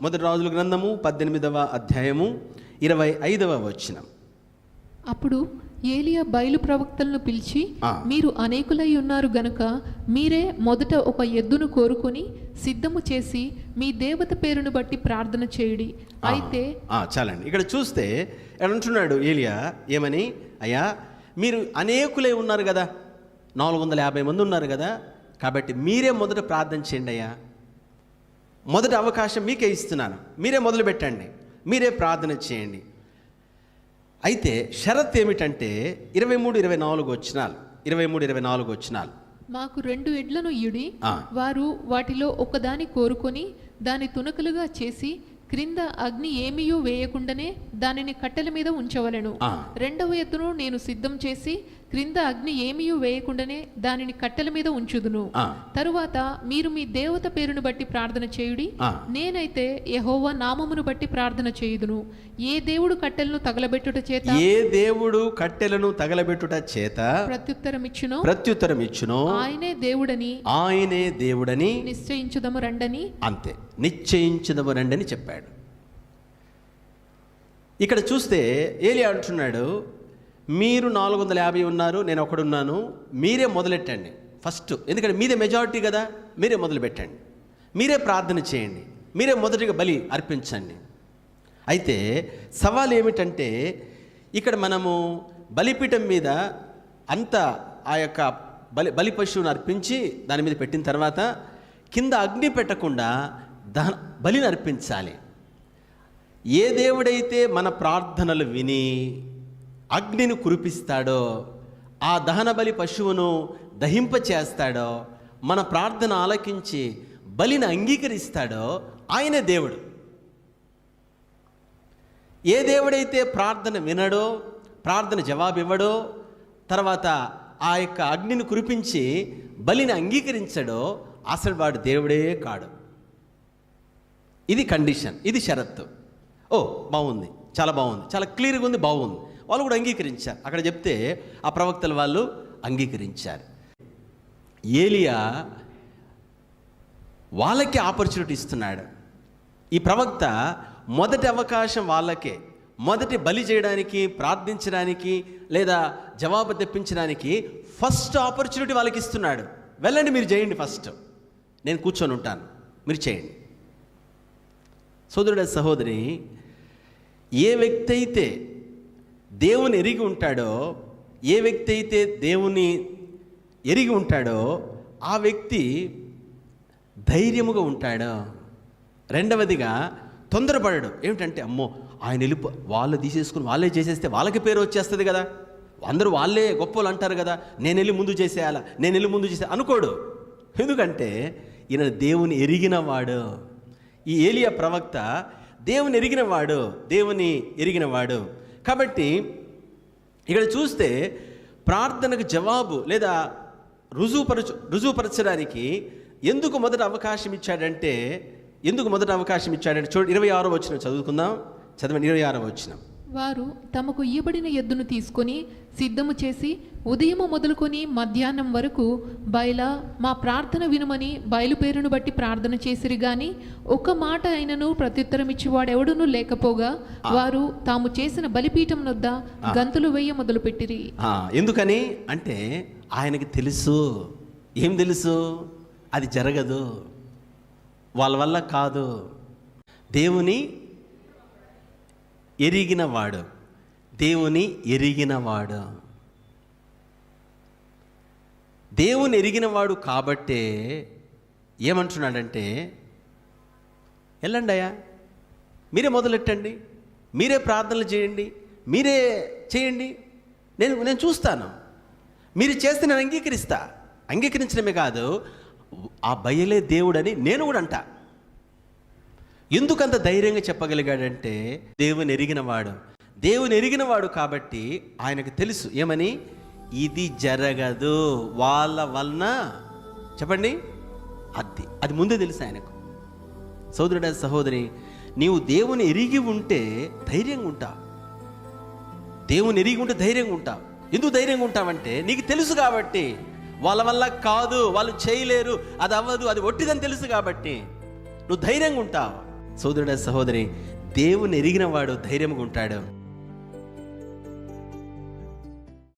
మొదటి రాజుల గ్రంథము పద్దెనిమిదవ అధ్యాయము ఇరవై ఐదవ వచనం. అప్పుడు ఏలియా బయలు ప్రవక్తలను పిలిచి. మీరు అనేకులై ఉన్నారు గనుక మీరే మొదట ఒక ఎద్దును కోరుకొని సిద్ధము చేసి మీ దేవత పేరును బట్టి ప్రార్థన చేయుడి. అయితే ఆ, చాలండి. ఇక్కడ చూస్తే అంటున్నాడు ఏలియా ఏమని? అయ్యా మీరు అనేకులే ఉన్నారు కదా నాలుగు వందల యాభై మంది ఉన్నారు కదా కాబట్టి మీరే మొదట ప్రార్థన చేయండి అయ్యా. మొదటి అవకాశం మీకే ఇస్తున్నాను. మీరే మొదలు పెట్టండి. మీరే ప్రార్థన చేయండి. అయితే షరత్ ఏమిటంటే ఇరవై మూడు ఇరవై నాలుగు వచ్చినాలు ఇరవై మూడు ఇరవై నాలుగు వచ్చినాలు మాకు రెండు ఎడ్లను ఇయుడి. వారు వాటిలో ఒకదాని కోరుకొని దాని తునకలుగా చేసి క్రింద అగ్ని ఏమీయూ వేయకుండానే దానిని కట్టెల మీద ఉంచవలెను. రెండవ ఎద్దును నేను సిద్ధం చేసి క్రింద అగ్ని ఏమీయూ వేయకుండానే దానిని కట్టెల మీద ఉంచుదును. ఆ. తరువాత మీరు మీ దేవత పేరును బట్టి ప్రార్థన చేయుడి. నేనైతే యెహోవా నామమును బట్టి ప్రార్థన చేయుదును. ఏ దేవుడు కట్టెలను తగలబెట్టుట చేత? ఏ దేవుడు కట్టెలను తగలబెట్టుట చేత? ప్రత్యుత్తరం ఇచ్చునో ప్రత్యుత్తరం ఇచ్చునో ఆయనే దేవుడని. ఆయనే దేవుడని. నిశ్చయించుదము రండని. అంతే. నిశ్చయించదము రండి అని చెప్పాడు. ఇక్కడ చూస్తే ఏలి అంటున్నాడు మీరు నాలుగు వందల యాభై ఉన్నారు నేను ఒకడున్నాను మీరే మొదలెట్టండి. ఫస్ట్ ఎందుకంటే మీదే మెజారిటీ కదా మీరే మొదలు పెట్టండి మీరే ప్రార్థన చేయండి. మీరే మొదటిగా బలి అర్పించండి. అయితే సవాల్ ఏమిటంటే ఇక్కడ మనము బలిపీఠం మీద అంత ఆ యొక్క బలి బలి పశువును అర్పించి దాని మీద పెట్టిన తర్వాత కింద అగ్ని పెట్టకుండా దహన బలిని అర్పించాలి. ఏ దేవుడైతే మన ప్రార్థనలు విని అగ్నిని కురిపిస్తాడో ఆ దహనబలి పశువును దహింప చేస్తాడో మన ప్రార్థన ఆలకించి బలిని అంగీకరిస్తాడో ఆయనే దేవుడు. ఏ దేవుడైతే ప్రార్థన వినడో ప్రార్థన జవాబు ఇవ్వడో తర్వాత ఆ యొక్క అగ్నిని కురిపించి బలిని అంగీకరించడో అసలు వాడు దేవుడే కాడు. ఇది కండిషన్ ఇది షరత్తు. ఓ బాగుంది చాలా బాగుంది చాలా క్లియర్గా ఉంది బాగుంది వాళ్ళు కూడా అంగీకరించారు. అక్కడ చెప్తే ఆ ప్రవక్తలు వాళ్ళు అంగీకరించారు. ఏలియా వాళ్ళకి ఆపర్చునిటీ ఇస్తున్నాడు. ఈ ప్రవక్త మొదటి అవకాశం వాళ్ళకే మొదటి బలి చేయడానికి ప్రార్థించడానికి లేదా జవాబు తెప్పించడానికి ఫస్ట్ ఆపర్చునిటీ వాళ్ళకి ఇస్తున్నాడు. వెళ్ళండి మీరు చేయండి ఫస్ట్ నేను కూర్చొని ఉంటాను. మీరు చేయండి. సోదరుడ సహోదరి ఏ వ్యక్తి అయితే దేవుని ఎరిగి ఉంటాడో ఏ వ్యక్తి అయితే దేవుని ఎరిగి ఉంటాడో ఆ వ్యక్తి ధైర్యముగా ఉంటాడు. రెండవదిగా తొందరపడడు. ఏమిటంటే అమ్మో ఆయన వెళ్ళిపో వాళ్ళు తీసేసుకుని వాళ్ళే చేసేస్తే వాళ్ళకి పేరు వచ్చేస్తుంది కదా. అందరూ వాళ్ళే గొప్పలు అంటారు కదా నేను వెళ్ళి ముందు చేసేయాలా నేను వెళ్ళి ముందు చేసే అనుకోడు. ఎందుకంటే ఈయన దేవుని ఎరిగినవాడు. ఈ ఏలియా ప్రవక్త దేవుని ఎరిగినవాడు దేవుని ఎరిగినవాడు. కాబట్టి ఇక్కడ చూస్తే ప్రార్థనకు జవాబు లేదా రుజువుపరచు రుజువుపరచడానికి ఎందుకు మొదట అవకాశం ఇచ్చాడంటే ఎందుకు మొదట అవకాశం ఇచ్చాడంటే చూడు ఇరవై ఆరో వచ్చిన చదువుకుందాం. చదవండి ఇరవై ఆరో వచ్చిన వారు తమకు ఇయ్యబడిన ఎద్దును తీసుకొని సిద్ధము చేసి ఉదయము మొదలుకొని మధ్యాహ్నం వరకు బయల మా ప్రార్థన వినుమని బయలుపేరును బట్టి ప్రార్థన చేసిరి గాని ఒక మాట అయినను ప్రత్యుత్తరం ఇచ్చేవాడెవడునూ లేకపోగా వారు తాము చేసిన బలిపీఠం నొద్ద గంతులు వేయ మొదలుపెట్టిరి. ఆ, ఎందుకని? అంటే ఆయనకి తెలుసు. ఏం తెలుసు? అది జరగదు. వాళ్ళ వల్ల కాదు. దేవుని ఎరిగినవాడు. దేవుని ఎరిగినవాడు. దేవుని ఎరిగినవాడు కాబట్టే ఏమంటున్నాడంటే వెళ్ళండి అయ్యా మీరే మొదలెట్టండి మీరే ప్రార్థనలు చేయండి మీరే చేయండి నేను నేను చూస్తాను. మీరు చేస్తే నేను అంగీకరిస్తా. అంగీకరించడమే కాదు ఆ బయలే దేవుడని నేను కూడా అంటా. ఎందుకంత ధైర్యంగా చెప్పగలిగాడంటే దేవుని ఎరిగినవాడు దేవుని ఎరిగినవాడు కాబట్టి ఆయనకు తెలుసు. ఏమని? ఇది జరగదు. వాళ్ళ వలన చెప్పండి. అది అది ముందే తెలుసు ఆయనకు. సోదరుడ సహోదరి నీవు దేవుని ఎరిగి ఉంటే ధైర్యంగా ఉంటావు దేవుని ఎరిగి ఉంటే ధైర్యంగా ఉంటావు ఎందుకు ధైర్యంగా ఉంటావంటే నీకు తెలుసు కాబట్టి. వాళ్ళ వల్ల కాదు వాళ్ళు చేయలేరు అది అవ్వదు అది ఒట్టిదని తెలుసు కాబట్టి. నువ్వు ధైర్యంగా ఉంటావు. సోదరుడ సహోదరి దేవుని ఎరిగిన వాడు ధైర్యంగా ఉంటాడు.